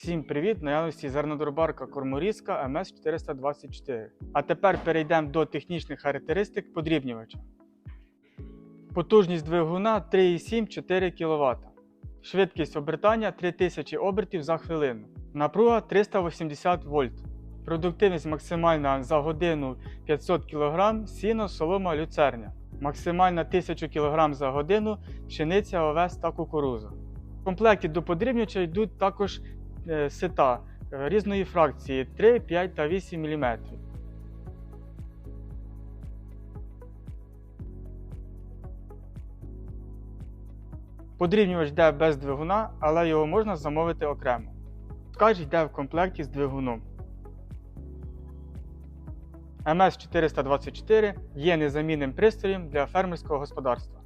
Всім привіт! В Наявності зернодробарка Корморізка МС424. А тепер перейдемо до технічних характеристик подрібнювача. Потужність двигуна 3,7-4 кВт. Швидкість обертання 3000 обертів за хвилину. Напруга 380 вольт. Продуктивність максимальна за годину 500 кг сіно, солома, люцерня. Максимальна 1000 кг за годину пшениця, овес та кукуруза. В комплекті до подрібнювача йдуть також сита е, різної фракції 3, 5 та 8 мм. Подрібнювач йде без двигуна, але його можна замовити окремо. Ткач йде в комплекті з двигуном. МС424 є незамінним пристроєм для фермерського господарства.